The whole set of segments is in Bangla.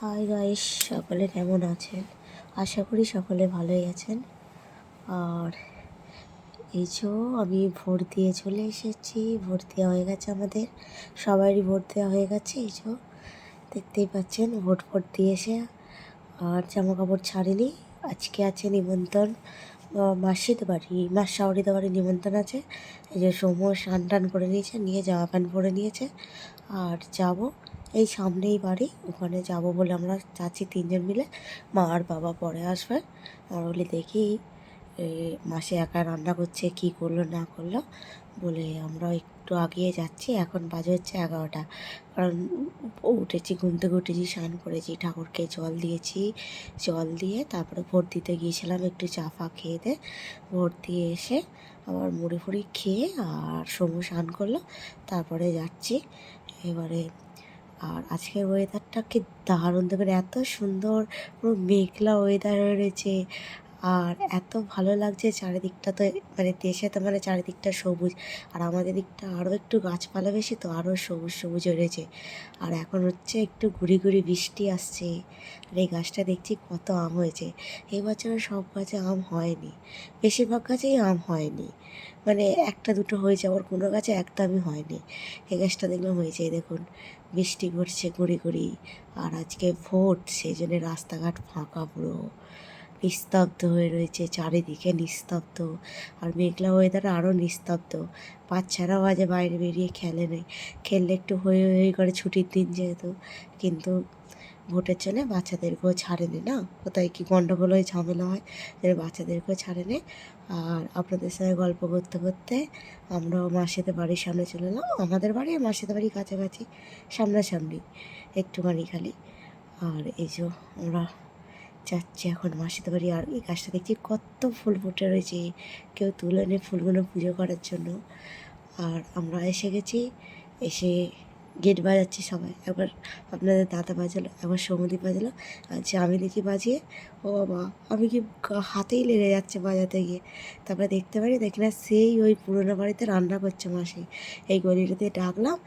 হাই গাইস সকলে কেমন আছেন? আশা করি সকলে ভালোই আছেন। আর এই যে আমি ভোট দিয়ে চলে এসেছি ভোট দেওয়া হয়ে গেছে আমাদের। সবারই ভোট দেওয়া হয়ে গেছে এই যে দেখতেই পাচ্ছেন ভোট ফোট দিয়ে এসে আর জামা কাপড় ছাড়িনি আজকে আছে নিমন্ত্রণ আহ, মাসিদের বাড়ি মাস শাওরিদের বাড়ি নিমন্ত্রণ আছে। এই যে সৌম্য স্নান টান করে নিয়েছে নিয়ে জামা প্যান্ট পরে নিয়েছে। আর যাব এই সামনেই বাড়ি, ওখানে যাব বলে আমরা যাচ্ছি তিনজন মিলে। মা আর বাবা পরে আসবে। আর বলে দেখি মাসে একা রান্না করছে, কি করল, না করল। বলে আমরা একটু আগিয়ে যাচ্ছি, এখন বাজে হচ্ছে এগারোটা। কারণ উঠেছি, ঘুম থেকে উঠেছি, স্নান করেছি, ঠাকুরকে জল দিয়েছি। জল দিয়ে তারপরে ভোট দিতে গিয়েছিলাম, একটু চা ফা খেয়ে দে। ভোট দিয়ে এসে আবার মুড়ি ফুড়ি খেয়ে আর সমু স্নান করল, তারপরে যাচ্ছি। এবারে আর আজকের ওয়েদারটা কি দারুণ দেখবেন এত সুন্দর পুরো মেঘলা ওয়েদার রয়েছে। আর এত ভালো লাগছে চারিদিকটা তো মানে দেশে তো মানে চারিদিকটা সবুজ, আর আমাদের দিকটা আরও একটু গাছপালা বেশি তো আরও সবুজ সবুজ রয়েছে। আর এখন হচ্ছে একটু ঘুরি ঘুরি বৃষ্টি আসছে, আর এই গাছটা দেখছি কত আম হয়েছে। এই বছর সব গাছে আম হয়নি, বেশিরভাগ গাছেই আম হয়নি মানে একটা দুটো হয়েছে, আবার কোনো গাছে একদমই হয়নি। এই গাছটা দেখলাম হয়েছে দেখুন, বৃষ্টি পড়ছে গুঁড়ি ঘুরি, আর আজকে ভোট সেই জন্য রাস্তাঘাট ফাঁকা পুরো। নিস্তব্ধ হয়ে রয়েছে, চারিদিকে নিস্তব্ধ। আর মেঘলা ওয়েদার আরও নিস্তব্ধ। বাচ্চারাও আজ বাইরে বেরিয়ে খেলে নেই। খেললে একটু হয়ে হয়ে করে ছুটির দিন যেহেতু। কিন্তু ভোটের জন্য বাচ্চাদেরকেও ছাড়েনি না? কোথায় কি গণ্ডগোল হয়ে, ঝামেলা হয় যেন বাচ্চাদেরকেও ছাড়েনি। আর আপনাদের সঙ্গে গল্প করতে করতে আমরাও মাসিদের বাড়ির সামনে চলে এলাম। আমাদের বাড়ি আর মাসিদের বাড়ি কাছাকাছি, সামনাসামনি, একটুখানি খালি। আর এই যে আমরা যাচ্ছি এখন মাসিদের বাড়ি, আর এই গাছটা দেখছি কত ফুল ফুটে রয়েছে, কেউ তুলে এনে ফুলগুলো পুজো করার জন্য। আর আমরা এসে গেছি, এসে গেট বাজাচ্ছি সবাই। একবার আপনাদের দাদা বাজালো, একবার সৌমদীপ বাজালো আচ্ছা আমি দেখি বাজিয়ে, ও বাবা, আমি কি হাতেই লেগে যাচ্ছে বাজাতে গিয়ে। তারপরে দেখতে পারি, দেখি না সেই ওই পুরোনো বাড়িতে রান্না করছে মাসি। এই গলিটাতে ডাকলাম,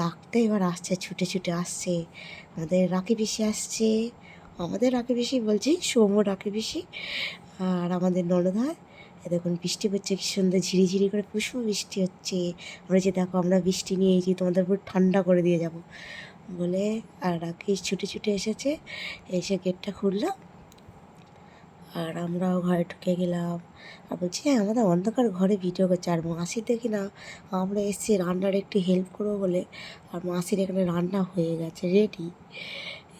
ডাকতে এবার আসছে, ছুটে ছুটে আসছে। আমাদের রাখি পিসি আসছে। আমাদের রাখি পিসি বলছি, সৌম্য রাখি পিসি আর আমাদের এ দেখুন, বৃষ্টি পড়ছে কি সুন্দর ঝিরিঝিরি করে পুষ্প বৃষ্টি হচ্ছে। আমরা যে দেখো, আমরা বৃষ্টি নিয়েছি তোমাদের পুরো ঠান্ডা করে দিয়ে যাব বলে, আর রাকেশ ছুটে ছুটে এসেছে, এসে গেটটা খুললো। আর আমরাও ঘরে ঢুকে গেলাম। আর বলছি হ্যাঁ আমাদের অন্ধকার ঘরে ভিডিও করছে, আর মাসি দেখি না, আমরা এসেছি রান্নার একটু হেল্প করব বলে। আর মাসির এখানে রান্না হয়ে গেছে রেডি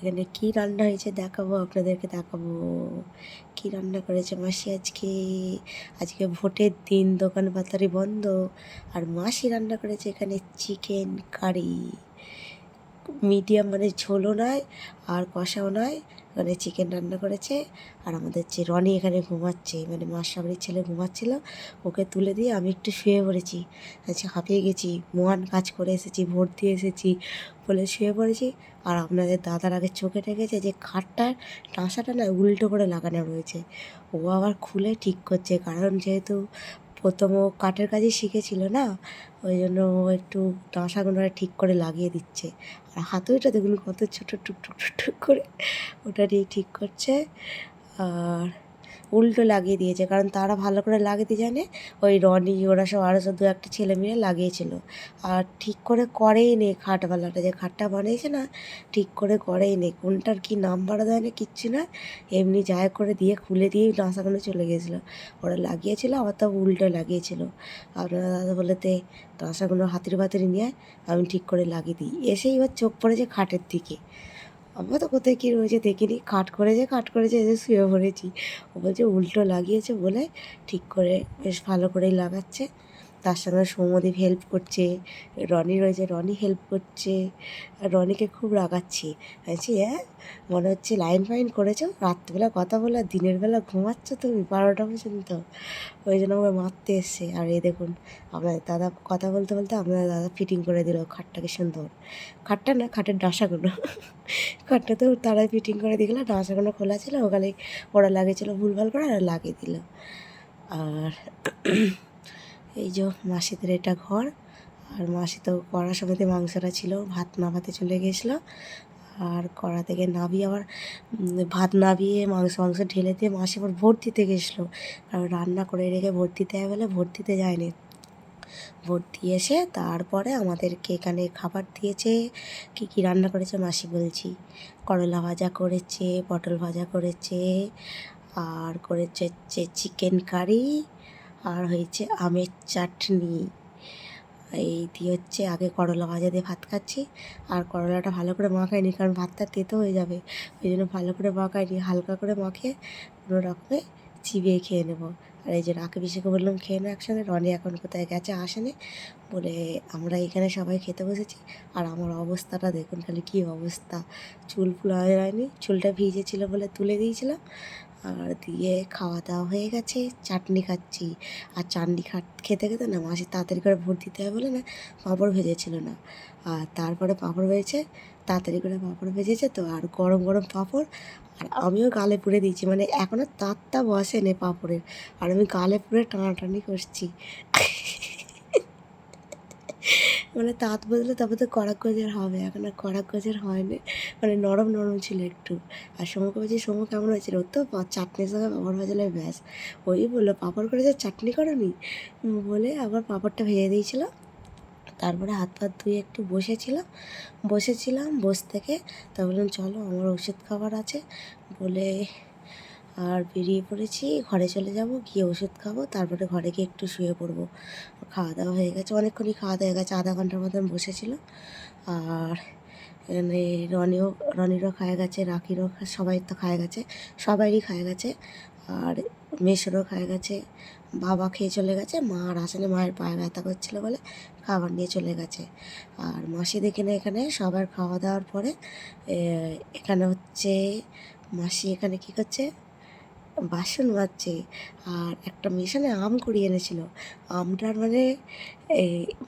এখানে কি রান্না হয়েছে দেখাবো, আপনাদেরকে দেখাবো। কি রান্না করেছে মাসি আজকে? আজকে ভোটের দিন, দোকান বাতারি বন্ধ। আর মাসি রান্না করেছে এখানে চিকেন কারি। মিডিয়াম মানে ঝোলও নয় আর কষাও নয়। মানে চিকেন রান্না করেছে। আর আমাদের যে রনি এখানে ঘুমাচ্ছে মানে মার সাবরির ছেলে ঘুমাচ্ছিল, ওকে তুলে দিয়ে আমি একটু শুয়ে পড়েছি। আচ্ছা হাঁপিয়ে গেছি মহান কাজ করে এসেছি ভোট দিয়ে এসেছি বলে শুয়ে পড়েছি। আর আপনাদের দাদার আগে চোখে ঠেকেছে যে খাটটার টাঁসাটা না উল্টো করে লাগানো রয়েছে। ও আবার খুলে ঠিক করছে, কারণ যেহেতু প্রথম ও কাঠের কাজই শিখেছিল না? ওই জন্য ও একটু টাঁসাগুলো ঠিক করে লাগিয়ে দিচ্ছে। আর হাতুড়িটা দেখুন কত ছোটো টুক টুক টুক টুক করে। ওটা দিয়ে ঠিক করছে। আর উল্টো লাগিয়ে দিয়েছে। কারণ তারা ভালো করে লাগাতে জানে, ওই রনি, ওরা সব আরও সব দু একটা ছেলে মিলে লাগিয়েছিল। আর ঠিক করে করেই নেই খাটওয়ালাটা। যে খাটটা বানিয়েছে না, ঠিক করে করেই নেই কোনটার কি নাম্বার দেয় না কিচ্ছু না, এমনি যায় করে দিয়ে খুলে দিয়ে ডাঁসাগুলো চলে গেছিল ওরা লাগিয়েছিল, আবার তাও উল্টো লাগিয়েছিল। আপনারা দাদা বলেতে ডাঁসাগুলো হাতির বাতির নিয়ে আমি ঠিক করে লাগিয়ে দিই। এসে এবার চোখ পড়েছে খাটের দিকে। আমরা তো কোথায় কী রয়েছে দেখিনি। কাট করেছে কাট করেছে এসে শুয়ে পড়েছি। ও বলছে, উল্টো লাগিয়েছে বলে ঠিক করে বেশ ভালো করেই লাগাচ্ছে। তার সঙ্গে সৌমদীপ হেল্প করছে, রনি রয়েছে, রনি হেল্প করছে রনিকে খুব রাগাচ্ছি। বলছি হ্যাঁ মনে হচ্ছে লাইন ফাইন করেছ, রাত্রিবেলা কথা বলে দিনের বেলা ঘুমাচ্ছ তুমি বারোটা পর্যন্ত। ওই জন্য আমাকে মারতে এসছে। আর এই দেখুন আপনার দাদা কথা বলতে বলতে আপনার দাদা ফিটিং করে দিল খাটটাকে সুন্দর। খাটটা না, খাটের ডাঁসাগুলো। খাটটাতেও তারাই ফিটিং করে দিয়ে গেলো ডাঁসাগুলো খোলা ছিল, ওখানে ওরা লাগিয়েছিল, ভুলভাল করে আর লাগিয়ে দিল। আর এই যে মাসিদের এটা ঘর, আর মাসি তো কড়া সমেতে মাংসটা ছিল, ভাত না ভাতে চলে গিয়েছিল আর কড়া থেকে নাবিয়ে আবার ভাত নাবিয়ে মাংস মাংস ঢেলে দিয়ে মাসি আবার ভোট দিতে গেছিল। কারণ রান্না করে রেখে ভোট দিতে হবে বলে ভোট দিতে যায়নি। ভোট দিয়ে এসে তারপরে আমাদেরকে এখানে খাবার দিয়েছে, কী কী রান্না করেছে মাসি বলছি। করলা ভাজা করেছে, পটল ভাজা করেছে, আর করেছে চিকেন কারি আর হয়েছে আমের চাটনি। এই দিয়ে হচ্ছে আগে করলা ভাজা দিয়ে ভাত খাচ্ছি। আর করলাটা ভালো করে মাখাইনি, কারণ ভাতটা তেতো হয়ে যাবে। ওই জন্য ভালো করে মাখাইনি, হালকা করে মাখিয়ে কোনো রকমে চিবিয়ে খেয়ে নেব। আর এই যে রাকে বিশেষকে বললাম, খেয়ে নে একসঙ্গে রনি এখন কোথায় গেছে আসেনি বলে আমরা এখানে সবাই খেতে বসেছি। আর আমার অবস্থাটা দেখুন খালি কী অবস্থা। চুল ফুল হয়নি চুলটা ভিজেছিল বলে তুলে দিয়েছিলাম। আর দিয়ে খাওয়া দাওয়া হয়ে গেছে, চাটনি খাচ্ছি। আর চাটনি খেতে খেতে না মাসি তাড়াতাড়ি করে ভোট দিতে হবে বলে না পাঁপড় ভেজেছিল না। আর তারপরে পাঁপড় ভেজেছে তাড়াতাড়ি করে পাঁপড় ভেজেছে তো আর গরম গরম পাঁপড়। আর আমিও গালে পুড়ে দিয়েছি মানে এখনও তাতটা বসে নে পাঁপড়ের। আর আমি গালে পুড়ে টানাটানি করছি। মানে তাঁত বদলে তবে তো কড়া গজের হবে, এখন আর কড়া গজের হয়নি। মানে নরম নরম ছিল একটু। আর সমুকে বলছি সমু কেমন হয়েছিল, ওর তো চাটনির সঙ্গে পাঁপড় ভাজলে ব্যাস। ওই বলল, পাঁপড় করেছে চাটনি করনি? বলে আবার পাঁপড়টা ভেজে দিয়েছিল তারপরে হাত ফাত ধুয়ে একটু বসেছিলাম। বসেছিলাম, বস থেকে তা বললাম, চলো, আমার ওষুধ খাবার আছে। বলে আর বেরিয়ে পড়েছি। ঘরে চলে যাব, গিয়ে ওষুধ খাব, তারপরে ঘরে গিয়ে একটু শুয়ে পড়ব। খাওয়া দাওয়া হয়ে গেছে। অনেকক্ষণই খাওয়া দাওয়া হয়ে গেছে, আধা ঘণ্টার মতন বসেছিল। আর এখানে রনিও, রনিরও খায় গেছে রাখিরও সবাই তো খায় গেছে, সবাইরই খায় গেছে। আর মেসোরও খায় গেছে। বাবা খেয়ে চলে গেছে, মা আর আসলে মায়ের পায়ে ব্যথা করছিল বলে খাবার নিয়ে চলে গেছে। আর মাসি দেখে না এখানে, সবার খাওয়া দাওয়ার পরে এখানে হচ্ছে, মাসি এখানে কী করছে? বাসন মাজছে আর একটা মেশানে আম কুড়িয়ে এনেছিল। আমটার মানে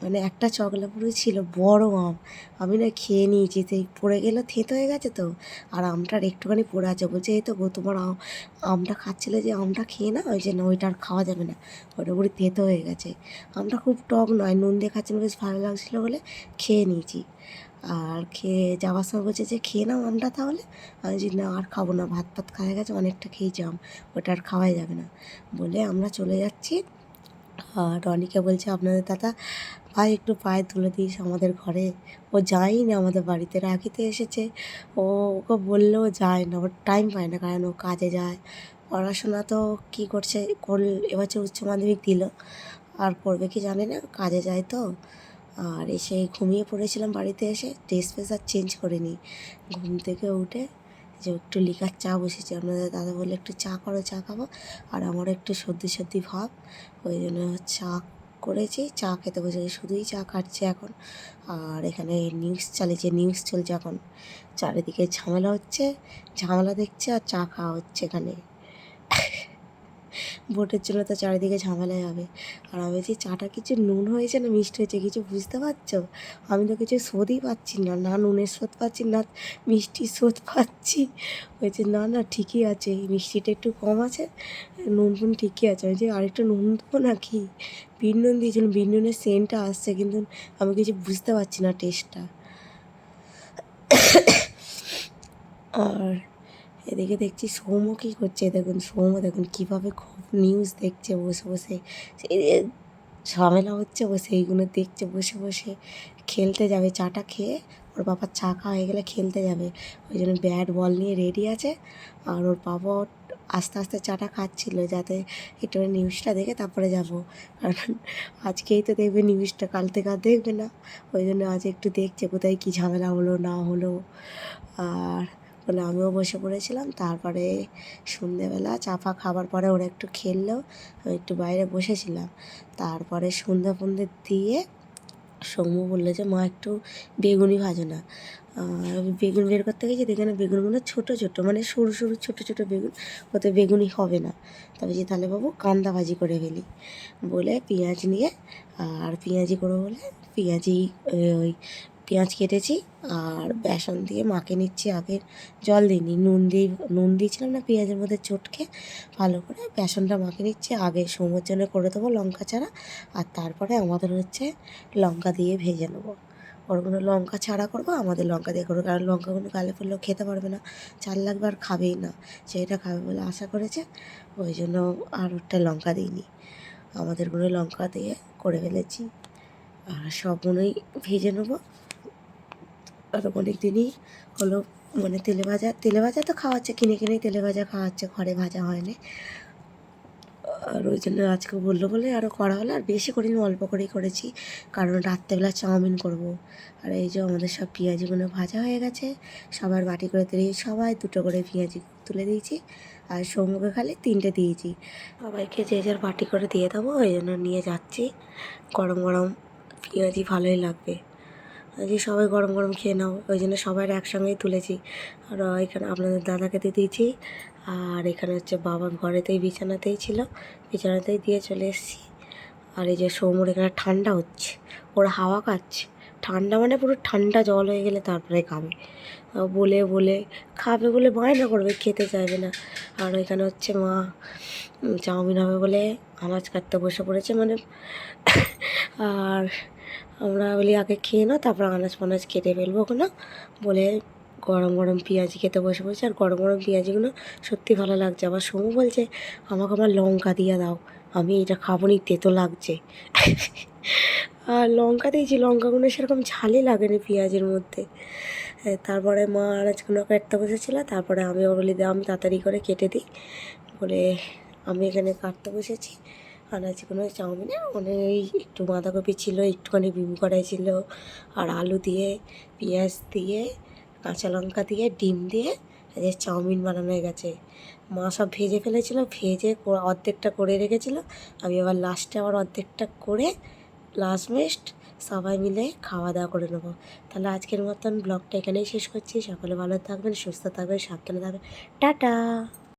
মানে একটা চকলা পুরো ছিল, বড় আম। আমি না খেয়ে নিয়েছি, সেই পড়ে গেলে, থেতো হয়ে গেছে তো। আর আমটার একটুখানি পড়ে আছে, বলছে, এই তো গো, তোমার আম, আমটা খাচ্ছিলে যে আমটা খেয়ে না? ওই জন্য ওইটা আর খাওয়া যাবে না। ওটা পুরো থেঁতো হয়ে গেছে। আমটা খুব টক নয়, নুন দিয়ে খাচ্ছিল বেশ ভালো লাগছিল বলে খেয়ে নিয়েছি। আর খেয়ে যাওয়ার সময় বলছে যে, খেয়ে নাও আমটা তাহলে। আমি বলছি, না, আর খাব না। ভাত ফাত খাওয়া গেছে, অনেকটা খেয়েছি আম। ওটা আর খাওয়াই যাবে না। বলে আমরা চলে যাচ্ছি। আর রনিকে বলছে, আপনাদের দাদা, ভাই, একটু পায়ে তুলে দিস আমাদের ঘরে। ও যায়ই না আমাদের বাড়িতে রাখিতে এসেছে। ও, ওকে বললেও যায় না, ওর টাইম পায় না, কারণ ও কাজে যায়। পড়াশোনা তো কী করছে করল এবছর উচ্চ মাধ্যমিক দিল। আর করবে কি জানে না, কাজে যায় তো। আর এসে ঘুমিয়ে পড়েছিলাম বাড়িতে এসে ড্রেস ফ্রেস আর চেঞ্জ করিনি। ঘুম থেকে উঠে যে একটু লিকার চা বসেছি। আপনাদের দাদা বললে, একটু চা করো, চা খাব। আর আমারও একটু সর্দি সর্দি ভাব, ওই জন্য চা করেছি, চা খেতে বসেছি। শুধুই চা খাচ্ছে এখন। আর এখানে নিউজ চালিয়েছে নিউজ চলছে এখন। চারিদিকে ঝামেলা হচ্ছে, ঝামেলা দেখছে আর চা খাওয়া হচ্ছে এখানে। ভোটের জন্য তো চারিদিকে ঝামেলাই হবে। আর আমি বলছি চাটা কিছু নুন হয়েছে না, মিষ্টি হয়েছে, কিছু বুঝতে পারছ? আমি তো কিছু স্বাদই পাচ্ছি না না নুনের স্বাদ পাচ্ছি, না মিষ্টির স্বাদ পাচ্ছি। বলছে না না, ঠিকই আছে, এই মিষ্টিটা একটু কম আছে, নুন ফুন ঠিকই আছে। আমি যে আরেকটু নুন দেবো নাকি? বিন নুন দিয়েছিলাম বিন নুনের সেন্টটা আসছে, কিন্তু আমি কিছু বুঝতে পারছি না টেস্টটা আর এদিকে দেখছি সৌম্য কী করছে, দেখুন সৌম্য, দেখুন কীভাবে খুব নিউজ দেখছে বসে বসে। যে ঝামেলা হচ্ছে বসে এইগুলো দেখছে বসে বসে। খেলতে যাবে চাটা খেয়ে ওর বাবার চা খাওয়া হয়ে গেলে খেলতে যাবে। ওই জন্য ব্যাট বল নিয়ে রেডি আছে। আর ওর বাবা আস্তে আস্তে চাটা খাচ্ছিল যাতে একটু নিউজটা দেখে তারপরে যাব। কারণ আজকেই তো দেখবে নিউজটা কাল থেকে আর দেখবে না। ওই জন্য আজ একটু দেখছে কোথায় কী ঝামেলা হলো, না হলো। আর বলে আমিও বসে পড়েছিলাম। তারপরে সন্ধেবেলা চাপা খাবার পরে ওরা একটু খেললো, আমি একটু বাইরে বসেছিলাম। তারপরে সন্ধ্যা ফন্ধে দিয়ে সৌম্য বলল যে, মা, একটু বেগুনি ভাজো না। আমি বেগুন বের করতে গেছি, দেখে না বেগুনগুলো ছোটো ছোটো মানে সরু সরু, ছোটো ছোটো বেগুন, ওতে বেগুনি হবে না। তবে যে তাহলে বাবু কান্দা ভাজি করে ফেলি। বলে পেঁয়াজ নিয়ে, আর পেঁয়াজি করে বলে পেঁয়াজি, ওই পেঁয়াজ কেটেছি আর বেসন দিয়ে মাখে নিচ্ছি আগে জল দিইনি নুন দিয়ে, নুন দিয়েছিলাম না পেঁয়াজের মধ্যে চটকে ভালো করে বেসনটা মাখে নিচ্ছি। আগে সমুর জন্য করে দেবো লঙ্কা ছাড়া আর তারপরে আমাদের হচ্ছে লঙ্কা দিয়ে ভেজে নেব। ওরগুলো লঙ্কা ছাড়া করব, আমাদের লঙ্কা দিয়ে করব, কারণ লঙ্কাগুলো গালে পড়লেও খেতে পারবে না। চাল লাগবে আর খাবেই না, সেইটা খাবে বলে আশা করেছে, ওই জন্য আর ওটা লঙ্কা দিইনি আমাদেরগুলো লঙ্কা দিয়ে করে ফেলেছি। আর সবগুলোই ভেজে নেব। অনেক দিনই হলো মানে তেলে ভাজা তেলে ভাজা তো খাওয়াচ্ছে, কিনে কিনেই তেলে ভাজা খাওয়াচ্ছে, ঘরে ভাজা হয়নি। আর ওই জন্য আজকে বলল বলে আরও করা হলো, আর বেশি করিনি, অল্প করেই করেছি। কারণ রাত্রেবেলা চাউমিন করব। আর এই যে আমাদের সব পেঁয়াজিগুলো ভাজা হয়ে গেছে, সবার বাটি করে তুলে সবাই দুটো করে পেঁয়াজি তুলে দিয়েছি, আর সৌম্যকে খালি তিনটে দিয়েছি। সবাইকে যে যার বাটি করে দিয়ে দেবো, ওই জন্য নিয়ে যাচ্ছি। গরম গরম পেঁয়াজি ভালোই লাগবে। আজকে সবাই গরম গরম খেয়ে নাও, ওই জন্য সবার একসঙ্গেই তুলেছি। আর এখানে আপনাদের দাদাকে দিয়ে দিয়েছি, আর এখানে হচ্ছে বাবা ঘরেতেই বিছানাতেই ছিল, বিছানাতেই দিয়ে চলে এসেছি। আর এই যে সৌমর এখানে ঠান্ডা হচ্ছে, ওরা হাওয়া খাচ্ছে, ঠান্ডা মানে পুরো ঠান্ডা জল হয়ে গেলে তারপরে খাবে। বলে বলে খাবে বলে বায়না করবে, খেতে চাইবে না। আর এখানে হচ্ছে মা চাউমিন হবে বলে আনাজ কাটতে বসে পড়েছে মানে। আর আমরা বলি আগে খেয়ে নাও তারপর আনাজ ফানাজ কেটে ফেলব ওখানে বলে গরম গরম পেঁয়াজি খেতে বসে বসে আর গরম গরম পেঁয়াজিগুলো সত্যি ভালো লাগছে। আবার সমু বলছে আমাকে আমার লঙ্কা দিয়ে দাও আমি এটা খাব নি তেতো লাগছে। আর লঙ্কা দিয়েছি লঙ্কাগুলো সেরকম ঝালই লাগেনি পেঁয়াজের মধ্যে। তারপরে মা আনাজগুলো কাটতে বসেছিল তারপরে আমি বলি "দাও, আমি তাড়াতাড়ি করে কেটে দিই। বলে আমি এখানে কাটতে বসেছি। আনাজগুলো চাউমিনে মানে এই একটু বাঁধাকপি ছিল, একটুখানি বিম কড়াই ছিল, আর আলু দিয়ে, পেঁয়াজ দিয়ে, কাঁচা লঙ্কা দিয়ে, ডিম দিয়ে যে চাউমিন বানানো হয়ে গেছে। মা সব ভেজে ফেলেছিল, ভেজে অর্ধেকটা করে রেখেছিল। আমি আবার লাস্টে আবার অর্ধেকটা করে লাস্ট মিস্ট সবাই মিলে খাওয়া দাওয়া করে নেব। তাহলে আজকের মতন ব্লগটা এখানেই শেষ করছি। সকলে ভালো থাকবেন, সুস্থ থাকবেন, সাবধানে থাকবেন। টাটা!